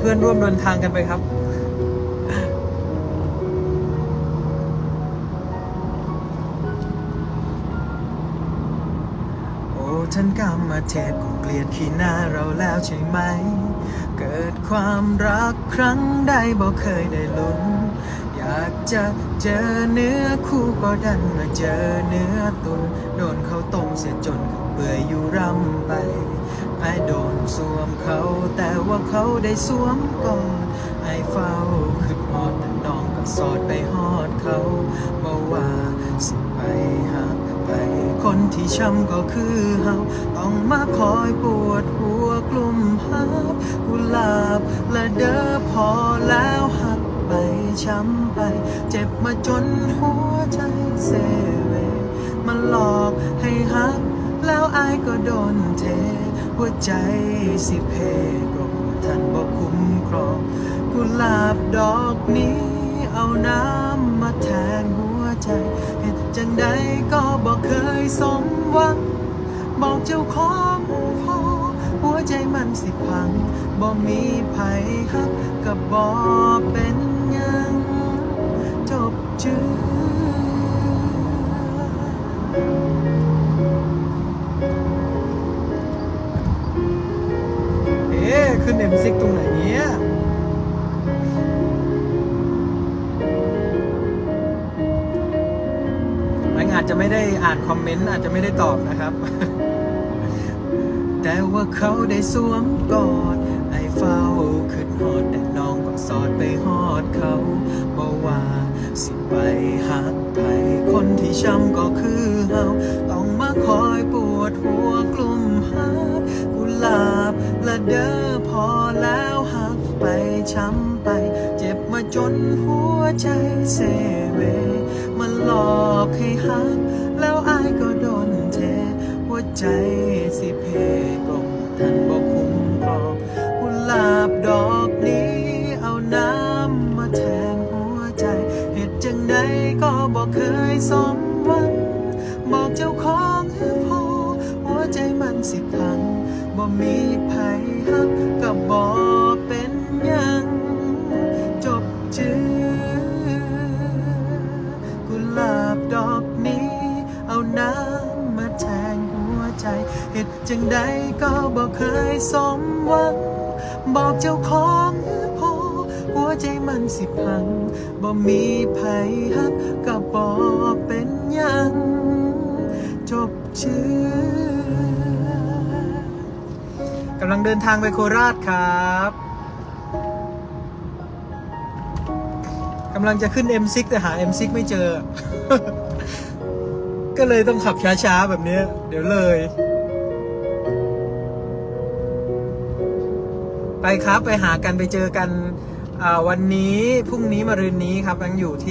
เพื่อนร่วมเดินทางกันไปครับ โอ้ท่านกรรมเทพคงเกลียดขี้หน้าเราแล้วใช่ไหม เกิดความรักครั้งใดบอกเคยได้ลุ้น อยากจะเจอเนื้อคู่ก็ดันมาเจอเนื้อตุนโดนเขาต้มเสียจนเขาเปื่ออยู่ร สวมเขา แต่ว่าเขาได้สวมก่อนไอ้เฝ้าขึ้นฮอดแต่น้องก็สอดไปฮอดเขามาว่าสิไปหักไปคนที่ช้ำก็คือเฮาต้องมาคอยปวดหัวกลุ่มหับกุหลาบและเด้อพอแล้วหักไปช้ำไป เจ็บมาจนหัวใจเซเวมันหลอกให้หัก แล้วอายก็โดนเท หัวใจสิเพกรมท่านบอกคุ้มครองกุหลาบดอกนี้ เอาน้ำมาแทนหัวใจเหตุจังใดก็บอกเคยสมหวัง บอกเจ้าของพอหัวใจมันสิพังบ่มีไผฮักกับบ่เป็นยังจบจือ ขึ้นเอ็มซิกตรงไหนเนี่ยมันอาจจะไม่ได้อ่านคอมเมนต์อาจจะไม่ได้ตอบนะครับ แต่ว่าเขาได้สวมกอดไอ้เฝ้าขึ้นฮอดแต่น้องก็สอดไปฮอดเขาบอกว่าสิไปหักไผคนที่ช้ำก็คือเฮาต้องมาคอยปวดหัวกลุ่มหักกุหลาบและเด้อ พอแล้วหักไปช้ำไป เจ็บมาจนหัวใจเซเวมันหลอกให้หัก แล้วอายก็โดนเทหัวใจสิเพกลมท่านบอกคุ้มครองกุหลาบดอกนี้เอาน้ำมาแทนหัวใจเหตุจังใดก็บอกเคยสมหวังบอกเจ้าของให้พอหัวใจมันสิพัง บ่มีไผฮักกับบ่เป็นหยังจบจือกุหลาบดอกนี้ เอาน้ำมาแทงหัวใจเหตุจังใดก็บอกเคยสมหวัง บอกเจ้าของพอหัวใจมันสิพังบ่มีไผฮักกับบ่เป็นหยังจบชื่อำลังเดินทางไปโคราชครับกำลังจะขึ้น M6 แต่หา M6 ไม่เจอ ก็เลยต้องขับช้าๆ แบบนี้ เดี๋ยวเลย ไปครับไปหากันไปเจอกันอ่าวันนี้พรุ่งนี้มะรืนนี้ครับยังอยู่ที่